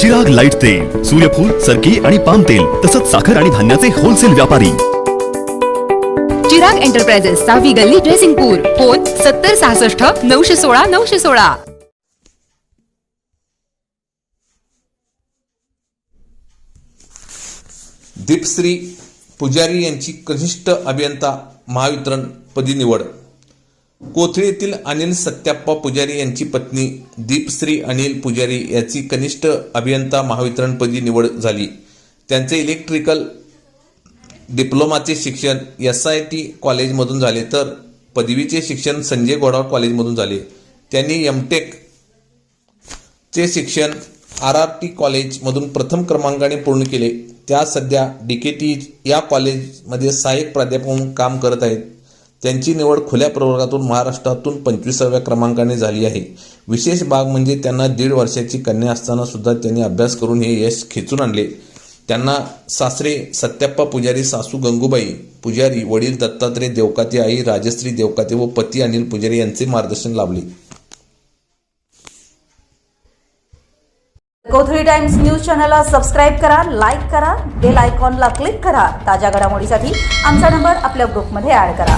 Chirag light तेल सूर्यफूल सरकी आणि पाम तेल तसंच साखर आणि धान्याचे होलसेल व्यापारी. चिराग एंटरप्राइजेस सहावी गल्ली ड्रेसिंगपूर फोन सत्तर सहासष्ट नऊशे सोळा नऊशे सोळा. दीपश्री पुजारी यांची कनिष्ठ अभियंता महावितरण पदी निवड कोथळी येथील अनिल सत्याप्पा पुजारी यांची पत्नी दीपश्री अनिल पुजारी याची कनिष्ठ अभियंता महावितरणपदी निवड झाली. त्यांचे इलेक्ट्रिकल डिप्लोमाचे शिक्षण एस आय टी कॉलेजमधून झाले तर पदवीचे शिक्षण संजय गोडाव कॉलेजमधून झाले. त्यांनी एमटेक चे शिक्षण आर आर टी कॉलेजमधून प्रथम क्रमांकाने पूर्ण केले. त्या सध्या डी के टी या कॉलेजमध्ये सहाय्यक प्राध्यापक म्हणून काम करत आहेत. त्यांची निवड खुल्या प्रवर्गातून महाराष्ट्रातून पंचवीसाव्या क्रमांकाने झाली आहे. विशेष बाग म्हणजे त्यांना दीड वर्षाची कन्या असताना सुद्धा त्यांनी अभ्यास करून हे यश खेचून आणले. त्यांना सासरे सत्याप्पा पुजारी सासू गंगूबाई पुजारी वडील दत्तात्रय देवकाते आई राजश्री देवकाते व पती अनिल पुजारी यांचे मार्गदर्शन लाभले. कोथळी टाइम्स न्यूज चॅनलला सबस्क्राईब करा लाईक करा बेल आयकॉनला क्लिक करा. ताज्या घडामोडीसाठी आमचा नंबर आपल्या ग्रुपमध्ये ॲड करा.